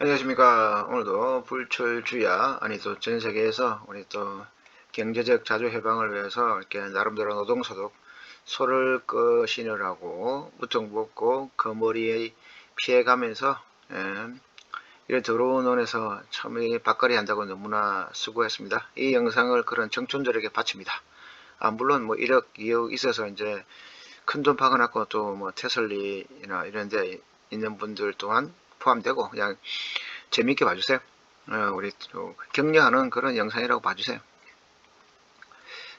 안녕하십니까. 오늘도 불철주야, 아니 또 전 세계에서 우리 또 경제적 자주 해방을 위해서 이렇게 나름대로 노동소득 소를 끄시느라고 우통 벗고 거머리에 피해가면서 예, 이런 더러운 논에서 참이 밖거리 한다고 너무나 수고했습니다. 이 영상을 그런 청춘들에게 바칩니다. 아, 물론 뭐 1억, 2억 있어서 이제 큰돈 박아놨고 또 뭐 테슬리나 이런 데 있는 분들 또한 포함되고 그냥 재밌게 봐주세요. 어, 우리 또 격려하는 그런 영상이라고 봐주세요.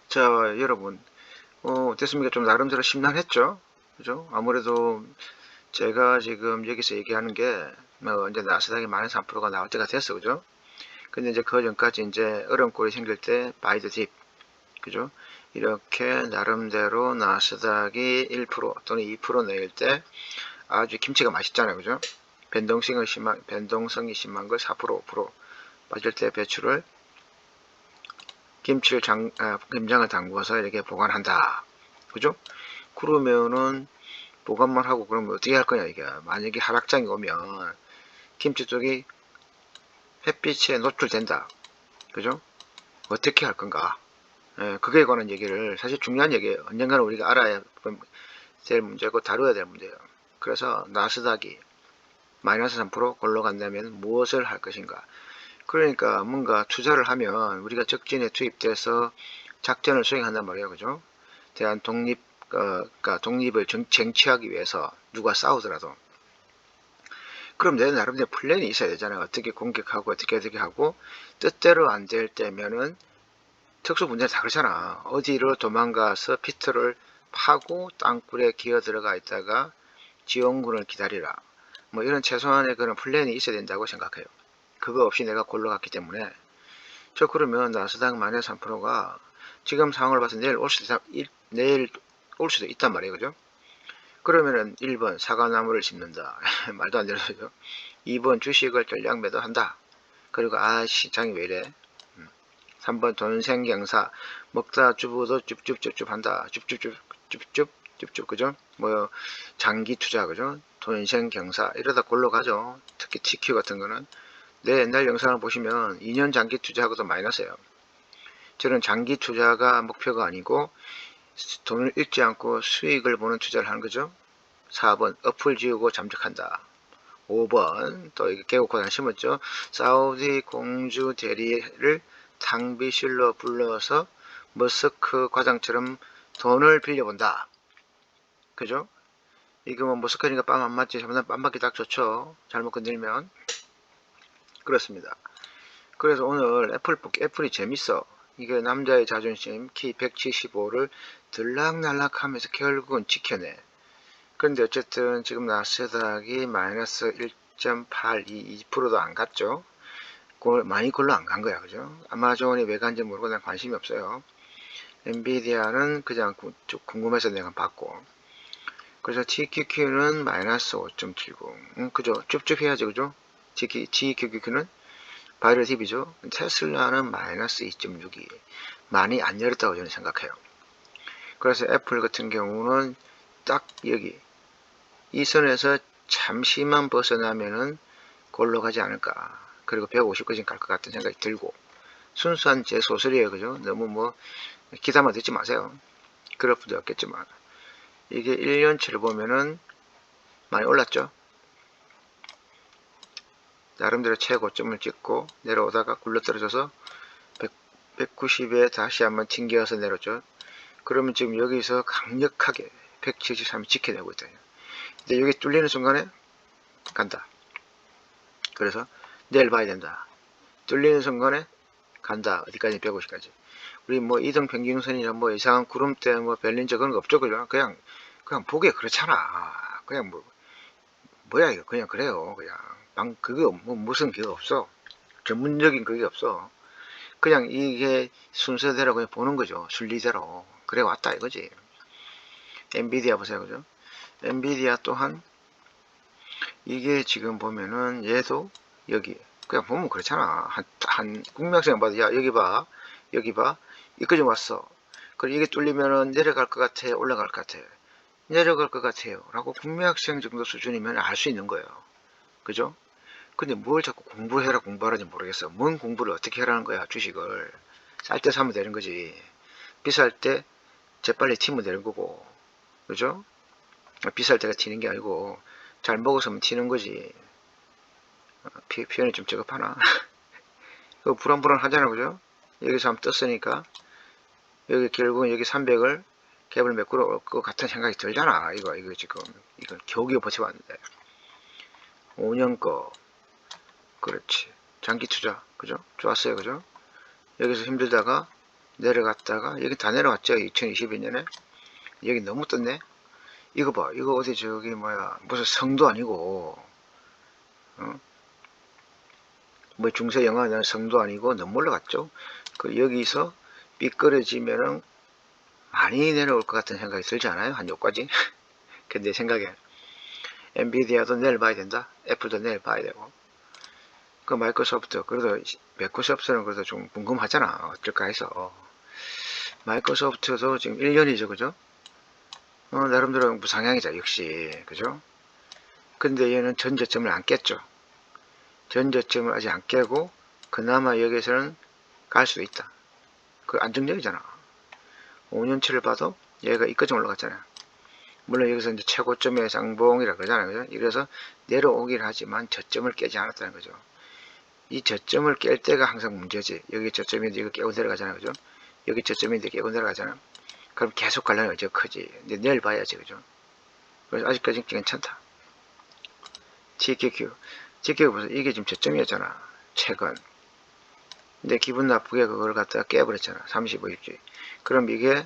자, 여러분, 어, 어땠습니까? 좀 나름대로 심란했죠? 그죠? 아무래도 제가 지금 여기서 얘기하는 게, 뭐, 이제 나스닥이 마이너스 3%가 나올 때가 됐어. 그죠? 근데 이제 그 전까지 이제 어려움꼴이 생길 때, 바이드 딥. 그죠? 이렇게 나름대로 나스닥이 1% 또는 2% 내릴 때 아주 김치가 맛있잖아요. 그죠? 변동성이 심한, 변동성이 심한 걸 4% 5% 빠질 때 배출을 김치를 장, 아, 김장을 담궈서 이렇게 보관한다. 그죠? 그러면은 보관만 하고 그러면 어떻게 할 거냐 이게 만약에 하락장이 오면 김치 쪽이 햇빛에 노출된다. 그죠? 어떻게 할 건가? 예, 그거에 관한 얘기를 사실 중요한 얘기예요. 언젠가는 우리가 알아야 될 문제고 다뤄야 될 문제예요. 그래서 나스닥이 마이너스 3% 골로 간다면 무엇을 할 것인가? 그러니까 뭔가 투자를 하면 우리가 적진에 투입돼서 작전을 수행한단 말이에요. 그죠? 대한 독립, 어, 그러니까 독립을 정, 쟁취하기 위해서 누가 싸우더라도 그럼 내 나름대로 플랜이 있어야 되잖아요. 어떻게 공격하고 어떻게 어떻게 하고 뜻대로 안 될 때면은 특수 문제는 다 그렇잖아. 어디로 도망가서 피트를 파고 땅굴에 기어 들어가 있다가 지원군을 기다리라. 뭐 이런 최소한의 그런 플랜이 있어야 된다고 생각해요. 그거 없이 내가 골로 갔기 때문에 저 그러면 나스닥 마이너스 3%가 지금 상황을 봐서 내일 올 수도, 내일 올 수도 있단 말이에요. 그죠? 그러면은 1번 사과나무를 심는다. 말도 안 되는 거죠. 2번 주식을 전량 매도한다. 그리고 아 시장이 왜 이래? 3번 돈생경사 먹다 주부도 줍줍줍줍 한다. 줍줍 그죠? 뭐 장기 투자 그죠? 돈생경사 이러다 골로 가죠. 특히 TQ 같은 거는 내 옛날 영상을 보시면 2년 장기 투자하고도 마이너스예요. 저는 장기 투자가 목표가 아니고 돈을 잃지 않고 수익을 보는 투자를 하는 거죠. 4번 어플 지우고 잠적한다. 5번 또 이게 개국화단 심었죠. 사우디 공주 대리를 탕비실로 불러서 머스크 과장처럼 돈을 빌려본다. 그죠? 이거 뭐 머스크니까 빰 안 맞지. 잘못 빰 맞기 딱 좋죠. 잘못 건들면. 그렇습니다. 그래서 오늘 애플, 애플이 재밌어. 이게 남자의 자존심 키 175를 들락날락 하면서 결국은 지켜내. 그런데 어쨌든 지금 나스닥이 마이너스 1.82, 2%도 안 갔죠. 많이 골로 안 간 거야. 그죠? 아마존이 왜 간지 모르고 난 관심이 없어요. 엔비디아는 그냥 궁금해서 내가 봤고. 그래서 TQQ는 마이너스 5.70. 음, 그죠? 쭉쭉 해야지, 그죠? GQQ는 바이럴 팁이죠. 테슬라는 마이너스 2.62. 많이 안 열었다고 저는 생각해요. 그래서 애플 같은 경우는 딱 여기 이 선에서 잠시만 벗어나면은 골로 가지 않을까. 그리고 150까지 갈 것 같은 생각이 들고 순수한 제 소설이에요. 그죠? 너무 뭐 기사만 듣지 마세요. 그럴 수도 없겠지만 이게 1년치를 보면은 많이 올랐죠. 나름대로 최고점을 찍고 내려오다가 굴러떨어져서 190에 다시 한번 튕겨서 내렸죠. 그러면 지금 여기서 강력하게 173이 지켜내고 있다. 근데 여기 뚫리는 순간에 간다. 그래서 내일 봐야 된다. 뚫리는 순간에 간다. 어디까지 150까지. 우리 뭐 이등 평균선이나 뭐 이상한 구름대 뭐 별린적 그런 거 없죠. 그죠? 그냥 그냥 보기에 그렇잖아. 그냥 뭐 뭐야 이거 그냥 그래요. 그냥 방 그거 뭐 무슨 그거 없어. 전문적인 그게 없어. 그냥 이게 순서대로 그냥 보는 거죠. 순리대로. 그래 왔다 이거지. 엔비디아 보세요. 그죠? 엔비디아 또한 이게 지금 보면은 얘도 여기 그냥 보면 그렇잖아. 한, 한 국민학생 봐도 야 여기 봐. 여기 봐. 이까지 왔어. 그리고 이게 뚫리면은 내려갈 것 같아. 올라갈 것 같아. 내려갈 것 같아요. 라고 국민학생 정도 수준이면 알 수 있는 거예요. 그죠? 근데 뭘 자꾸 공부해라 공부하라는지 모르겠어. 뭔 공부를 어떻게 하라는 거야 주식을. 쌀 때 사면 되는 거지. 비쌀 때 재빨리 튀면 되는 거고. 그죠? 비쌀 때가 튀는 게 아니고 잘 먹었으면 튀는 거지. 어, 피, 표현이 좀 적합하나? 그 불안불안 하잖아 그죠? 여기서 한번 떴으니까 여기 결국은 여기 300을 갭을 메꾸러 올 것 같은 생각이 들잖아. 이거, 이거 지금, 이건 겨우겨우 버텨봤는데. 5년 거. 그렇지. 장기 투자. 그죠? 좋았어요. 그죠? 여기서 힘들다가 내려갔다가, 여기 다 내려갔죠. 2022년에. 여기 너무 떴네. 이거 봐. 이거 어디 저기 뭐야. 무슨 성도 아니고, 어? 뭐 중세 영화는 성도 아니고 너무 올라갔죠. 그 여기서 삐끄러지면은 많이 내려올 것 같은 생각이 들지 않아요? 한 여기까지? 근데 생각에 엔비디아도 내일 봐야 된다. 애플도 내일 봐야 되고. 그 마이크로소프트 그래도 마이크로소프트는 그래도 좀 궁금하잖아. 어쩔까 해서. 마이크로소프트도 지금 1년이죠. 그죠? 어, 나름대로 무상향이자 역시. 그죠? 근데 얘는 전저점을 안 깼죠. 전저점을 아직 안 깨고 그나마 여기서는 갈 수도 있다. 그 안정적이잖아. 5년치를 봐도 얘가 이까지 올라갔잖아요. 물론 여기서 이제 최고점의 쌍봉이라 그러잖아요. 그죠? 이래서 내려오긴 하지만 저점을 깨지 않았다는 거죠. 이 저점을 깰 때가 항상 문제지. 여기 저점인데 이거 깨고 내려가잖아요. 그죠? 여기 저점인데 깨고 내려가잖아. 그럼 계속 갈려면 어째 크지. 근데 내일 봐야지. 그죠? 그래서 아직까지는 괜찮다. TQQ. TQQ 보세요. 이게 지금 저점이었잖아. 최근. 근데 기분 나쁘게 그걸 갖다가 깨버렸잖아. 35일주일. 그럼 이게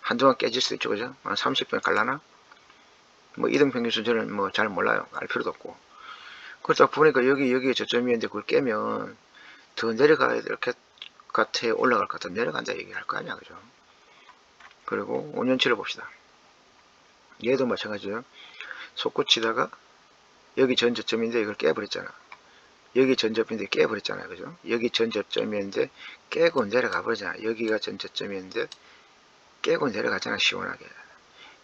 한동안 깨질 수도 있죠. 그죠? 한 30분 갈라나? 뭐 이등평균선 저는 뭐잘 몰라요. 알 필요도 없고. 그러다 보니까 여기, 여기 저점이었는데 그걸 깨면 더 내려가야 될 것 같아. 올라갈 것 같아. 내려간다 얘기할 거 아니야. 그죠? 그리고 5년치를 봅시다. 얘도 마찬가지예요. 솟구치다가 여기 전 저점인데 이걸 깨버렸잖아. 여기 전저점인데 깨버렸잖아요. 그죠? 여기 전저점이었는데 깨고 내려가 버리잖아. 여기가 전저점이었는데 깨고 내려가잖아. 시원하게.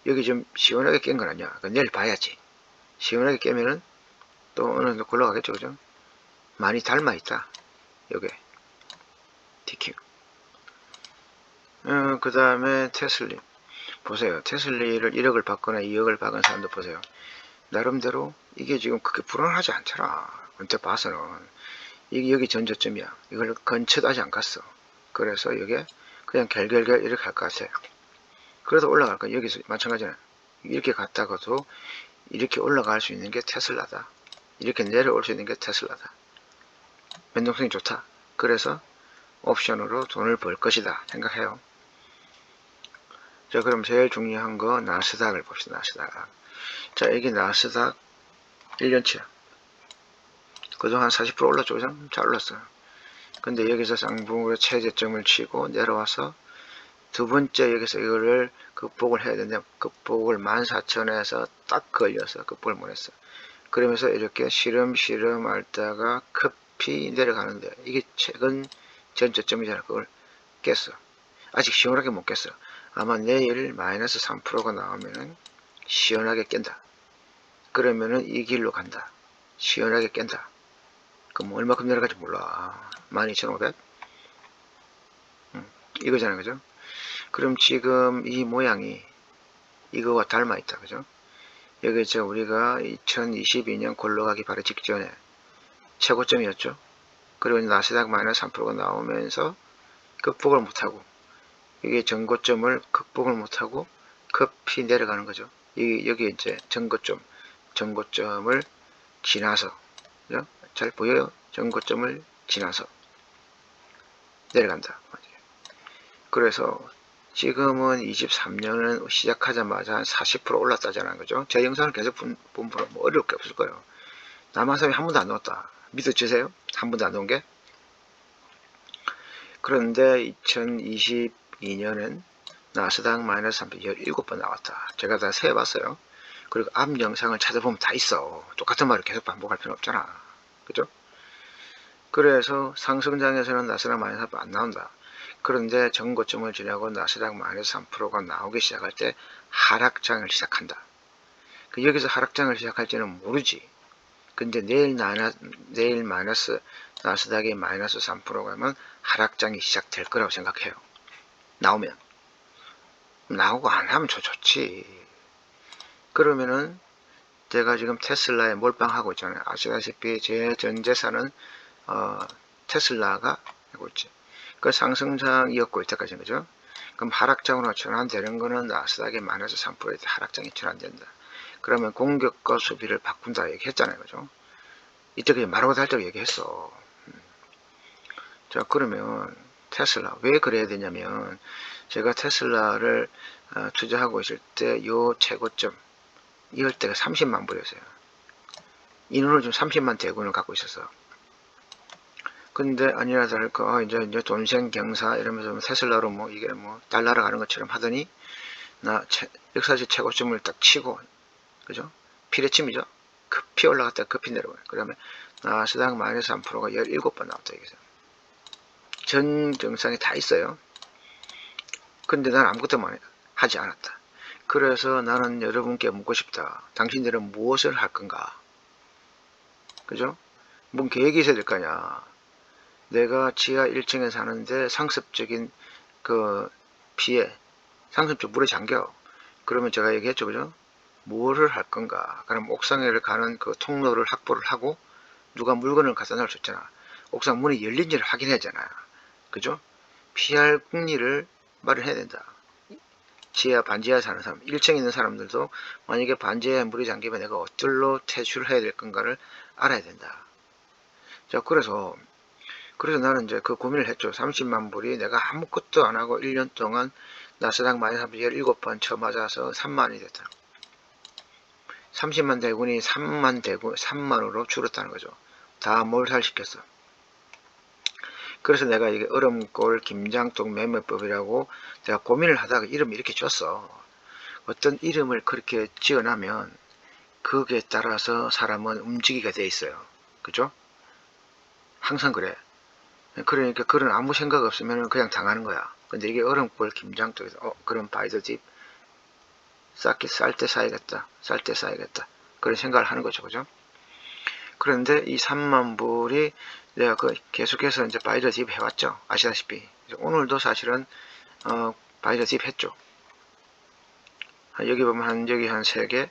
여기 좀 시원하게 깬 건 아니야. 그 내일 봐야지. 시원하게 깨면은 또 어느 정도 굴러가겠죠. 그죠? 많이 닮아 있다. 요게. DQ. 어, 그 다음에 테슬리. 보세요. 테슬리를 1억을 받거나 2억을 받은 사람도 보세요. 나름대로 이게 지금 그렇게 불안하지 않더라. 언뜻 봐서는 이게 여기 전저점이야. 이걸 근처도 안 갔어. 그래서 이게 그냥 결결결 이렇게 갈 것 같아요. 그래도 올라갈 거야. 여기서 마찬가지는 이렇게 갔다가도 이렇게 올라갈 수 있는 게 테슬라다. 이렇게 내려올 수 있는 게 테슬라다. 변동성이 좋다. 그래서 옵션으로 돈을 벌 것이다 생각해요. 자 그럼 제일 중요한 거 나스닥을 봅시다. 나스닥. 자 여기 나스닥 1년치야. 그동안 40% 올랐죠. 잘 올랐어요. 근데 여기서 쌍봉으로 최저점을 치고 내려와서 두 번째 여기서 이거를 극복을 해야 되는데 극복을 14,000에서 딱 걸려서 극복을 못했어. 그러면서 이렇게 시름시름 앓다가 급히 내려가는데 이게 최근 전저점이잖아. 그걸 깼어. 아직 시원하게 못 깼어. 아마 내일 마이너스 3%가 나오면은 시원하게 깬다. 그러면은 이 길로 간다. 시원하게 깬다. 그럼 얼마큼 내려갈지 몰라. 12,500? 음, 이거잖아요. 그죠? 그럼 지금 이 모양이 이거와 닮아 있다. 그죠? 여기 저 우리가 2022년 골로가기 바로 직전에 최고점이었죠. 그리고 나스닥 마이너스 3%가 나오면서 극복을 못하고 이게 전고점을 극복을 못하고 급히 내려가는 거죠. 이, 여기 이제 전고점, 전고점을 지나서 그죠? 잘 보여요? 전고점을 지나서 내려간다. 그래서 지금은 23년은 시작하자마자 한 40% 올랐다잖아요. 그죠? 제 영상을 계속 본, 본 분은 뭐 어려울 게 없을 거예요. 남한 사람이 한 번도 안 넣었다. 믿어주세요? 한 번도 안 넣은 게? 그런데 2022년엔 나스닥 마이너스 317번 나왔다. 제가 다 세봤어요. 그리고 앞 영상을 찾아보면 다 있어. 똑같은 말을 계속 반복할 필요 없잖아. 그죠? 그래서 상승장에서는 나스닥 마이너스 안 나온다. 그런데 전고점을 지나고 나스닥 마이너스 3%가 나오기 시작할 때 하락장을 시작한다. 그 여기서 하락장을 시작할지는 모르지. 근데 내일 나나, 내일 마이너스 나스닥이 마이너스 3% 가면 하락장이 시작될 거라고 생각해요. 나오면. 나오고 안 하면 좋, 좋지. 그러면은 제가 지금 테슬라에 몰빵하고 있잖아요. 아시다시피 제 전 재산은 어, 테슬라가 하고 있지. 그 상승장이었고 이때까지는 그죠? 그럼 하락장으로 전환되는 거는 나스닥의 마이너스 3%에 하락장이 전환된다. 그러면 공격과 수비를 바꾼다 얘기했잖아요. 그죠? 이때까지 말하고 달다고 얘기했어. 음. 자 그러면 테슬라 왜 그래야 되냐면 제가 테슬라를 어, 투자하고 있을 때 요 최고점 이럴 때가 30만 불이었어요. 인원을 좀 30만 대군을 갖고 있었어. 근데 아니라 다를까 어, 이제 이제 돈생 경사 이러면서 뭐 테슬라로 뭐 이게 뭐 달나라 가는 것처럼 하더니 나 최, 역사적 최고점을 딱 치고 그죠? 피레침이죠. 급히 올라갔다 급히 내려가요. 그 다음에 나스닥 마이너스 3%가 17번 나왔다 이거죠. 전 정상에 다 있어요. 근데 난 아무것도 하지 않았다. 그래서 나는 여러분께 묻고 싶다. 당신들은 무엇을 할 건가? 그죠? 뭔 계획이 있어야 될거 아니야. 내가 지하 1층에 사는데 상습적인 그 피해, 상습적 물에 잠겨. 그러면 제가 얘기했죠, 그죠? 뭐를 할 건가? 그럼 옥상에 가는 그 통로를 확보를 하고 누가 물건을 갖다 놓을 수 있잖아. 옥상 문이 열린지를 확인해야 잖아. 그죠? 피할 국리를 마련해야 된다. 지하 반지하에 사는 사람, 1층에 있는 사람들도 만약에 반지하에 물이 잠기면 내가 어떨로 퇴출을 해야 될 건가를 알아야 된다. 자, 그래서 그래서 나는 이제 그 고민을 했죠. 30만 불이 내가 아무것도 안 하고 1년 동안 나스닥 마이너스 17번 쳐 맞아서 3만이 됐다. 30만 대군이 3만 대군, 3만으로 줄었다는 거죠. 다 몰살시켰어. 그래서 내가 이게 얼음골 김장독 매매법이라고 내가 고민을 하다가 이름을 이렇게 줬어. 어떤 이름을 그렇게 지어놔면 거기에 따라서 사람은 움직이게 돼 있어요. 그죠? 항상 그래. 그러니까 그런 아무 생각 없으면 그냥 당하는 거야. 근데 이게 얼음골 김장독에서 어 그럼 바이더집 쌀게 쌀때 사야겠다. 쌀 때 사야겠다. 그런 생각을 하는 거죠. 그죠? 그런데 이 3만 불이 내가 그 계속해서 이제 바이러 집 해왔죠. 아시다시피. 오늘도 사실은, 어, 바이러 집 했죠. 여기 보면 한, 여기 한 3개,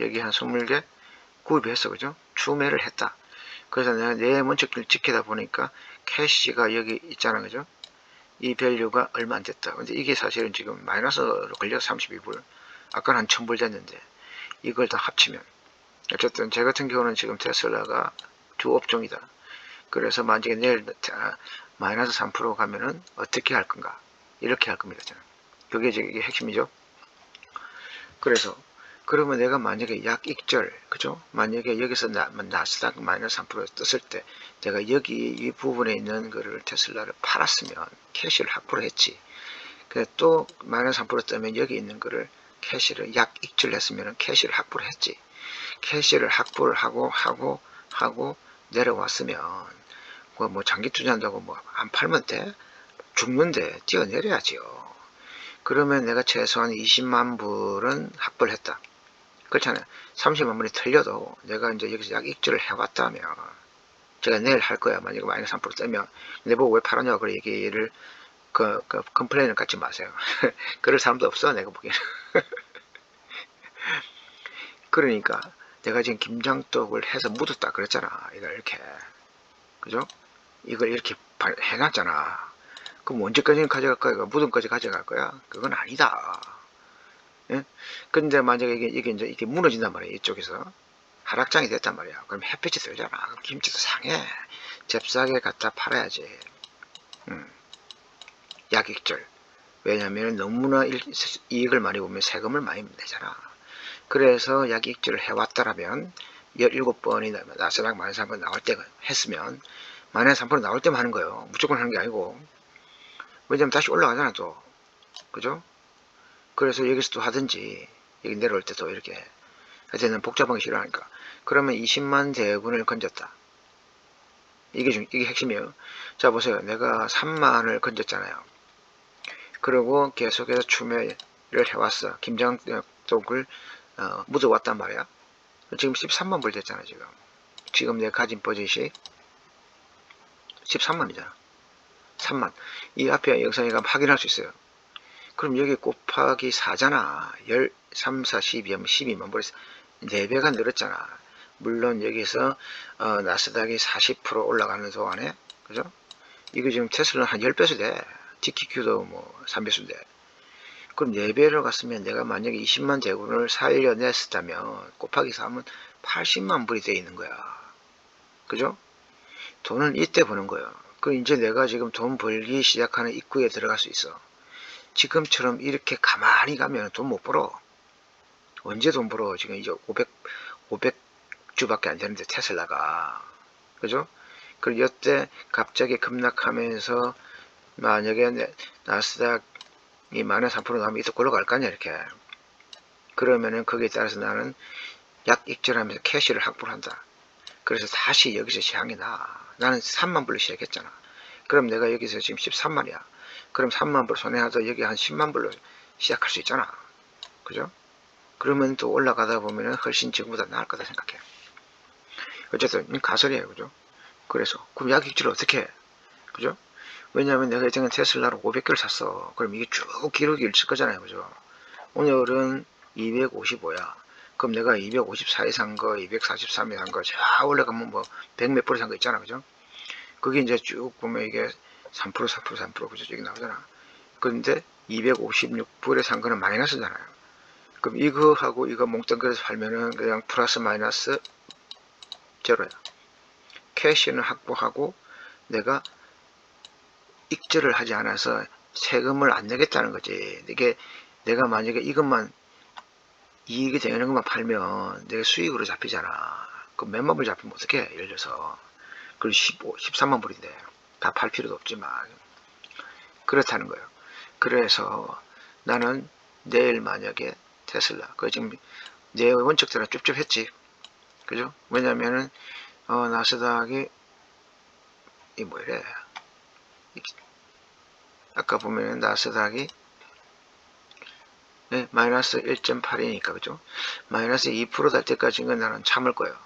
여기 한 20개 구입했어. 그죠? 추매를 했다. 그래서 내가 내 문책을 지키다 보니까 캐시가 여기 있잖아. 그죠? 이 밸류가 얼마 안 됐다. 근데 이게 사실은 지금 마이너스로 걸려 32불. 아까는 한 1000불 됐는데 이걸 다 합치면 어쨌든 제 같은 경우는 지금 테슬라가 두 업종이다. 그래서 만약에 내일 마이너스 3% 가면은 어떻게 할 건가? 이렇게 할 겁니다. 저는. 그게 이게 핵심이죠. 그래서 그러면 내가 만약에 약익절, 그죠? 만약에 여기서 나, 나스닥 마이너스 3% 떴을 때 내가 여기 이 부분에 있는 거를 테슬라를 팔았으면 캐시를 확보를 했지. 또 마이너스 3% 뜨면 여기 있는 거를 캐시를 약익절 했으면 캐시를 확보를 했지. 캐시를 확보를 하고 하고 하고 내려왔으면 뭐 장기 투자한다고 뭐 안 팔면 돼? 죽는데 뛰어내려야지요. 그러면 내가 최소한 20만 불은 확보를 했다. 그렇잖아요. 30만 불이 틀려도 내가 이제 여기서 약 익절을 해왔다면 제가 내일 할 거야. 만약에 마이너스 3% 뜨면 내보고 왜 팔았냐고 그래 얘기를 그, 그 컴플레인을 갖지 마세요. 그럴 사람도 없어 내가 보기에는. 그러니까 내가 지금 김장떡을 해서 묻었다 그랬잖아. 이걸 이렇게. 그죠? 이걸 이렇게 해놨잖아. 그럼 언제까지 가져갈 거야? 무덤까지 가져갈 거야? 그건 아니다. 예? 근데 만약에 이게, 이게 이제 이게 무너진단 말이야. 이쪽에서. 하락장이 됐단 말이야. 그럼 햇빛이 들잖아. 그럼 김치도 상해. 잽싸게 갖다 팔아야지. 음. 약익절. 왜냐면 너무나 이익을 많이 보면 세금을 많이 내잖아. 그래서 약익질을 해왔다라면 17번이 나스닥 마이너스 3% 나올 때 했으면 마이너스 3% 나올 때만 하는 거예요. 무조건 하는 게 아니고 왜냐면 다시 올라가잖아 또 그죠? 그래서 여기서 또 하든지 여기 내려올 때도 이렇게 하여튼 복잡한 게 싫어하니까 그러면 20만 대군을 건졌다. 이게 중, 이게 핵심이에요. 자 보세요. 내가 3만을 건졌잖아요. 그리고 계속해서 추매를 해왔어. 김장독을 어, 묻어왔단 말이야. 지금 13만 불 됐잖아, 지금. 지금 내가 가진 버젯이 13만이잖아. 3만. 이 앞에 영상에 가면 확인할 수 있어요. 그럼 여기 곱하기 4잖아. 1 3, 4, 12 하면 12만 벌써 4배가 늘었잖아. 물론 여기서 어, 나스닥이 40% 올라가는 동안에 그죠? 이거 지금 테슬라는 한 10배수 돼. TQQ도 뭐 3배수 돼. 그럼 4배를 갔으면 내가 만약에 20만 대군을 살려냈었다면 곱하기 3은 80만 불이 돼 있는 거야. 그죠? 돈은 이때 버는 거예요. 그 이제 내가 지금 돈 벌기 시작하는 입구에 들어갈 수 있어. 지금처럼 이렇게 가만히 가면 돈 못 벌어. 언제 돈 벌어? 지금 이제 500, 500주밖에 안 되는데 테슬라가. 그죠? 그리고 이때 갑자기 급락하면서 만약에 내- 나스닥 이 만에 3% 나오면 이또 골로 갈 거 아니야, 이렇게. 그러면은 거기에 따라서 나는 약 익절하면서 캐시를 확보를 한다. 그래서 다시 여기서 시향이 나. 나는 3만 불로 시작했잖아. 그럼 내가 여기서 지금 13만이야. 그럼 3만 불 손해하다 여기 한 10만 불로 시작할 수 있잖아. 그죠? 그러면 또 올라가다 보면은 훨씬 지금보다 나을 거다 생각해. 어쨌든 이 가설이에요. 그죠? 그래서 그럼 약 익절 어떻게 해? 그죠? 왜냐하면 내가 예전에 테슬라로 500개를 샀어. 그럼 이게 쭉 기록이 있을 거잖아요. 그죠? 오늘은 255야. 그럼 내가 254에 산 거, 243에 산 거, 쫙 올라가면 뭐, 100 몇 프로 산 거 있잖아. 그죠? 그게 이제 쭉 보면 이게 3%, 4%, 3% 그죠? 여기 나오잖아. 근데 256불에 산 거는 마이너스잖아요. 그럼 이거하고 이거 몽땅그려서 팔면은 그냥 플러스 마이너스 제로야. 캐시는 확보하고 내가 익절을 하지 않아서 세금을 안 내겠다는 거지. 이게 내가 만약에 이것만 이익이 되는 것만 팔면 내가 수익으로 잡히잖아. 몇만 불 잡히면 어떡해? 예를 들어서. 15, 13만 불인데 다 팔 필요도 없지만 그렇다는 거예요. 그래서 나는 내일 만약에 테슬라 그 지금 내 원칙대로 쭉쭉 했지. 그죠? 왜냐면은 어, 나스닥이 이 뭐래? 아까 보면은 나스닥이 네, 마이너스 1.8이니까 그죠? 마이너스 2%될 때까지는 나는 참을 거예요.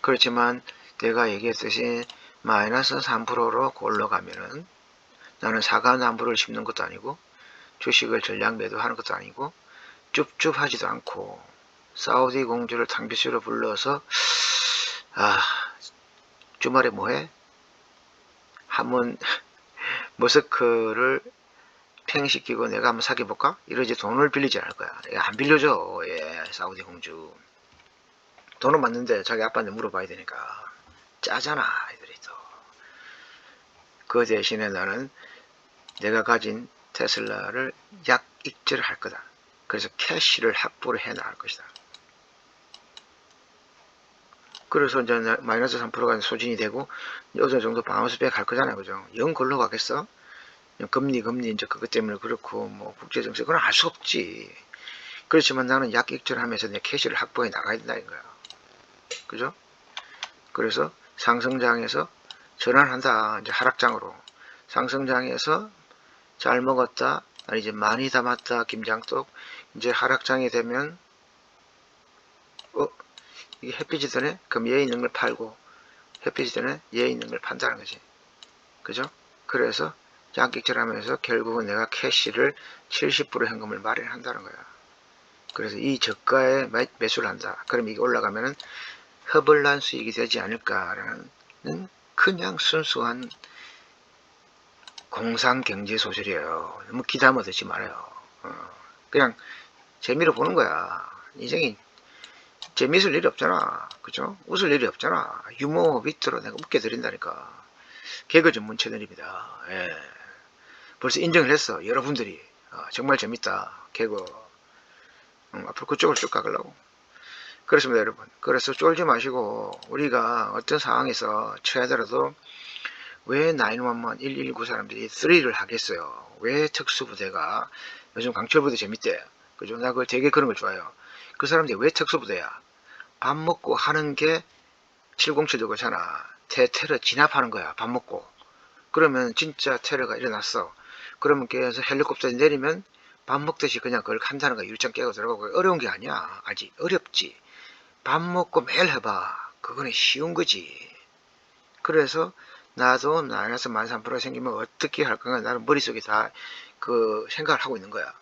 그렇지만 내가 얘기했듯이 마이너스 3%로 올라가면은 나는 사과나무를 심는 것도 아니고 주식을 전량 매도하는 것도 아니고 쭈쭈하지도 않고 사우디 공주를 탕비수로 불러서 아 주말에 뭐해? 한번 머스크를 팽시키고 내가 한번 사귀어볼까? 이러지 돈을 빌리지 않을 거야. 예, 안 빌려줘. 예, 사우디 공주. 돈은 맞는데 자기 아빠한테 물어봐야 되니까. 짜잖아, 애들이 또. 그 대신에 나는 내가 가진 테슬라를 약 익절을 할 거다. 그래서 캐시를 확보를 해 나갈 것이다. 그래서 이제 나- 마이너스 3%가 소진이 되고 어느 정도 바운스 백 할 거잖아요. 그죠? 영 걸로 가겠어? 금리, 금리, 이제 그것 때문에 그렇고, 뭐, 국제 정세, 그건 알 수 없지. 그렇지만 나는 약 익절하면서 내 캐시를 확보해 나가야 된다는 거야. 그죠? 그래서 상승장에서 전환한다. 이제 하락장으로. 상승장에서 잘 먹었다. 아니, 이제 많이 담았다. 김장떡. 이제 하락장이 되면, 어, 이게 햇빛이 드네? 그럼 얘 있는 걸 팔고, 햇빛이 드네? 얘 있는 걸 판다는 거지. 그죠? 그래서 양객절하면서 결국은 내가 캐시를 70% 현금을 마련한다는 거야. 그래서 이 저가에 매- 매수를 한다. 그럼 이게 올라가면은 허벌난 수익이 되지 않을까라는 그냥 순수한 공상 경제 소설이에요. 너무 기담아 듣지 말아요. 어, 그냥 재미로 보는 거야. 인생이 재미있을 일이 없잖아. 그죠? 웃을 일이 없잖아. 유머 비트로 내가 웃게 드린다니까. 개그 전문 채널입니다. 예. 벌써 인정을 했어. 여러분들이. 어, 정말 재밌다. 개그. 음, 앞으로 그쪽으로 쭉 가려고. 그렇습니다, 여러분. 그래서 쫄지 마시고, 우리가 어떤 상황에서 처하더라도 왜 911, 119 사람들이 3를 하겠어요? 왜 특수부대가, 요즘 강철부대 재밌대. 그죠? 나그 되게 그런 걸 좋아해요. 그 사람들이 왜 특수부대야? 밥 먹고 하는 게 707도 그렇잖아. 대테러 진압하는 거야. 밥 먹고. 그러면 진짜 테러가 일어났어. 그러면 그래서 헬리콥터에 내리면 밥 먹듯이 그냥 그걸 한다는 거야. 율장 깨고 들어가고 어려운 게 아니야. 아직 어렵지. 밥 먹고 매일 해봐. 그거는 쉬운 거지. 그래서 나도 마이너스 마이너스 3%가 생기면 어떻게 할 건가 나는 머릿속에 다 그 생각을 하고 있는 거야.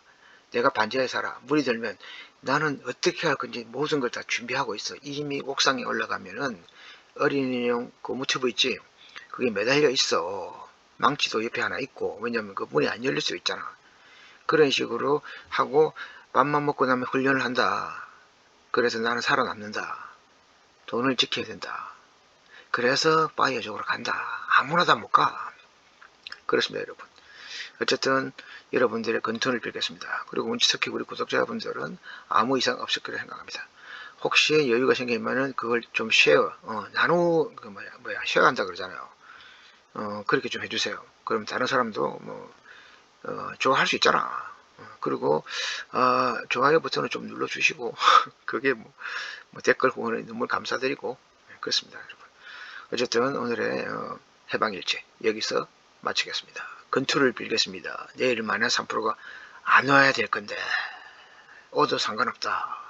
내가 반지하에 살아. 물이 들면 나는 어떻게 할 건지 모든 걸 다 준비하고 있어. 이미 옥상에 올라가면은 어린이용 그 무튜브 있지? 그게 매달려 있어. 망치도 옆에 하나 있고. 왜냐면 그 문이 안 열릴 수 있잖아. 그런 식으로 하고 밥만 먹고 나면 훈련을 한다. 그래서 나는 살아남는다. 돈을 지켜야 된다. 그래서 파이어 쪽으로 간다. 아무나 다 못 가. 그렇습니다, 여러분. 어쨌든 여러분들의 건투를 빌겠습니다. 그리고 운치석희 우리 구독자분들은 아무 이상 없을 거라 생각합니다. 혹시 여유가 생기면은 그걸 좀 쉐어, 어, 나누, 그 뭐야, 뭐야, 쉐어한다 그러잖아요. 어, 그렇게 좀 해주세요. 그럼 다른 사람도 뭐, 어, 좋아할 수 있잖아. 어, 그리고, 어, 좋아요 버튼을 좀 눌러주시고, 그게 뭐, 뭐 댓글 후원에 너무 감사드리고, 네, 그렇습니다, 여러분. 어쨌든 오늘의 어, 해방일지 여기서 마치겠습니다. 건투를 빌겠습니다. 내일 마이너스 3%가 안 와야 될 건데, 오도 상관없다.